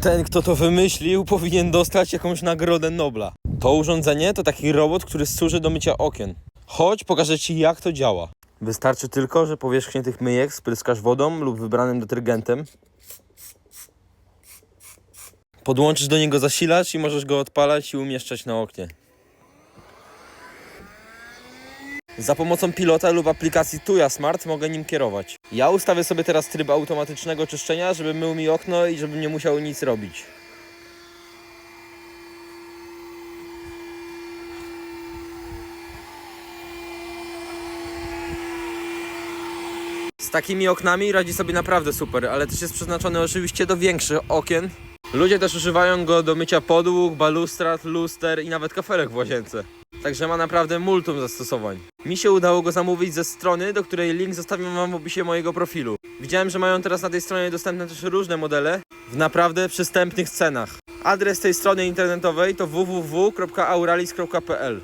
Ten, kto to wymyślił, powinien dostać jakąś nagrodę Nobla. To urządzenie to taki robot, który służy do mycia okien. Chodź, pokażę ci jak to działa. Wystarczy tylko, że powierzchnię tych myjek spryskasz wodą lub wybranym detergentem. Podłączysz do niego zasilacz i możesz go odpalać i umieszczać na oknie. Za pomocą pilota lub aplikacji Tuya Smart mogę nim kierować. Ja ustawię sobie teraz tryb automatycznego czyszczenia, żeby mył mi okno i żebym nie musiał nic robić. Z takimi oknami radzi sobie naprawdę super, ale też jest przeznaczony oczywiście do większych okien. Ludzie też używają go do mycia podłóg, balustrad, luster i nawet kafelek w łazience. Także ma naprawdę multum zastosowań. Mi się udało go zamówić ze strony, do której link zostawiam wam w opisie mojego profilu. Widziałem, że mają teraz na tej stronie dostępne też różne modele w naprawdę przystępnych cenach. Adres tej strony internetowej to www.auralis.pl